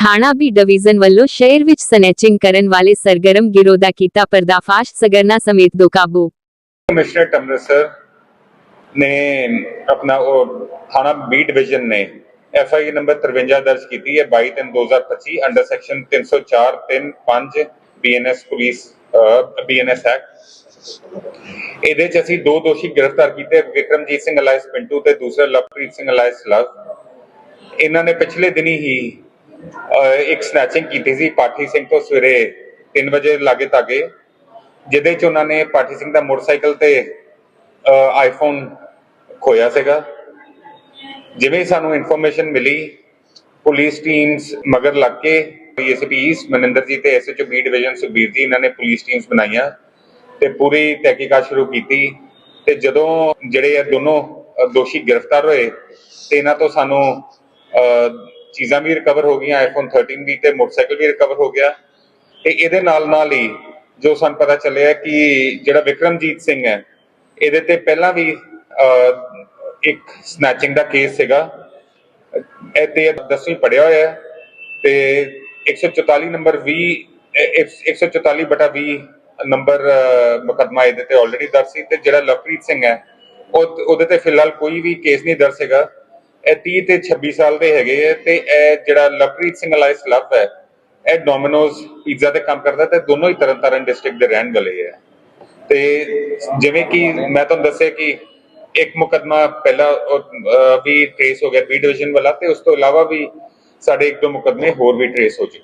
ਥਾਣਾ B division ਵੱਲੋਂ ਸ਼ਹਿਰ ਵਿੱਚ ਸਨੈਚਿੰਗ ਕਰਨ ਵਾਲੇ ਸਰਗਰਮ ਗਿਰੋਹ ਦਾ ਕੀਤਾ ਪਰਦਾਫਾਸ਼, ਸਗਰਨਾ ਸਮੇਤ ਦੋ ਕਾਬੂ। ਕਮਿਸ਼ਨਰ ਅੰਮ੍ਰਿਤਸਰ ਨੇ ਆਪਣਾ ਉਹ ਥਾਣਾ ਬੀ ਡਿਵੀਜ਼ਨ ਨੇ ਐਫ ਆਈ ਨੰਬਰ 53 ਦਰਜ ਕੀਤੀ ਹੈ 22 ਤਿੰਨ 2025 under section 304 3 5 BNS police BNS act. ਇਹਦੇ ਚ ਅਸੀਂ ਦੋ ਦੋਸ਼ੀ ਗ੍ਰਿਫਤਾਰ ਕੀਤੇ, ਵਿਕਰਮਜੀਤ ਸਿੰਘ ਅਲਾਇਸ ਪਿੰਟੂ ਤੇ ਦੂਸਰਾ ਲਵਪ੍ਰੀਤ ਸਿੰਘ ਅਲਾਇਸ ਲਵ। ਇਹਨਾਂ ਨੇ ਪਿਛਲੇ ਦਿਨੀ ਹੀ ਇੱਕ ਸਨੈਚਿੰਗ ਕੀਤੀ ਸੀ ਪਾਠੀ ਸਿੰਘ ਤੋਂ ਸਵੇਰੇ 3 ਵਜੇ ਲਾਗੇ ਤਾਗੇ ਜਿਹਦੇ ਚ ਉਹਨਾਂ ਨੇ ਪਾਠੀ ਸਿੰਘ ਦਾ ਮੋਟਰਸਾਈਕਲ ਤੇ ਆਈਫੋਨ ਖੋਇਆ ਸੀਗਾ। ਜਿਵੇਂ ਸਾਨੂੰ ਇਨਫੋਰਮੇਸ਼ਨ ਮਿਲੀ ਪੁਲਿਸ ਟੀਮਸ ਮਗਰ ਲੱਗ ਕੇ ਡੀਐਸਪੀ ਈਸਟ ਮਨਿੰਦਰ ਜੀ ਤੇ ਐਸਐਚਓ ਬੀ ਡਿਵੀਜ਼ਨ ਸੁਖਬੀਰ ਜੀ ਇਹਨਾਂ ਨੇ ਪੁਲਿਸ ਟੀਮਸ ਬਣਾਈਆਂ ਤੇ ਪੂਰੀ ਤਹਿਕੀਕਾਤ ਸ਼ੁਰੂ ਕੀਤੀ ਤੇ ਜਦੋਂ ਜਿਹੜੇ ਇਹ ਦੋਨੋਂ ਦੋਸ਼ੀ ਗ੍ਰਿਫਤਾਰ ਹੋਏ ਤੇ ਇਹਨਾਂ ਤੋਂ ਸਾਨੂੰ ਅ, ਚੀਜ਼ਾਂ ਵੀ ਰਿਕਵਰ ਹੋ ਗਈਆਂ ਆਈਫੋਨ 13 ਵੀ ਤੇ ਮੋਟਰਸਾਈਕਲ ਵੀ ਰਿਕਵਰ ਹੋ ਗਿਆ। ਤੇ ਇਹਦੇ ਨਾਲ ਨਾਲ ਹੀ ਜੋ ਸਾਨੂੰ ਪਤਾ ਚੱਲਿਆ ਕਿ ਜਿਹੜਾ ਵਿਕਰਮਜੀਤ ਸਿੰਘ ਹੈ ਇਹਦੇ ਤੇ ਪਹਿਲਾਂ ਵੀ ਇੱਕ ਸਨੈਚਿੰਗ ਦਾ ਕੇਸ ਸੀਗਾ। ਇਹ ਤੇ 10ਵੀਂ ਪੜਿਆ ਹੋਇਆ ਹੈ ਤੇ 144 ਨੰਬਰ 20 ਇਹ- ਇਹ 144 ਬਟਾ 20 ਨੰਬਰ ਅ, ਮੁਕੱਦਮਾ ਇਹਦੇ ਤੇ ਆਲਰੇਡੀ ਦਰਜ ਸੀ ਤੇ ਜਿਹੜਾ ਲਵਪ੍ਰੀਤ ਸਿੰਘ ਹੈ ਉਹਦੇ ਤੇ ਫਿਲਹਾਲ ਕੋਈ ਵੀ ਕੇਸ ਨਹੀਂ ਦਰਜ ਹੈਗਾ ਇਹ 30 ਤੇ 26 ਸਾਲ ਦੇ ਹੈਗੇ ਹੈ ਤੇ ਇਹ ਜਿਹੜਾ ਲਵਪ੍ਰੀਤ ਸਿੰਘ ਅਲਾਈਸ ਲਵ ਹੈ, ਇਹ ਡੋਮਿਨੋਜ਼ ਪੀਜ਼ਾ ਤੇ ਕੰਮ ਕਰਦਾ ਤੇ ਦੋਨੋਂ ਹੀ ਤਰਨਤਾਰਨ ਡਿਸਟ੍ਰਿਕਟ ਦੇ ਰਹਿਣ ਵਾਲੇ ਹੈ ਤੇ ਜਿਵੇਂ ਕਿ ਮੈਂ ਤੁਹਾਨੂੰ ਦੱਸਿਆ ਕਿ ਇੱਕ ਮੁਕਦਮਾ ਪਹਿਲਾਂ ਵੀ ਟ੍ਰੇਸ ਹੋ ਗਿਆ ਬੀ ਡਿਵੀਜ਼ਨ ਵਾਲਾ ਤੇ ਉਸ ਤੋਂ ਇਲਾਵਾ ਵੀ ਸਾਡੇ ਇੱਕ ਦੋ ਮੁਕਦਮੇ ਹੋਰ ਵੀ ਟ੍ਰੇਸ ਹੋ ਚੁੱਕੇ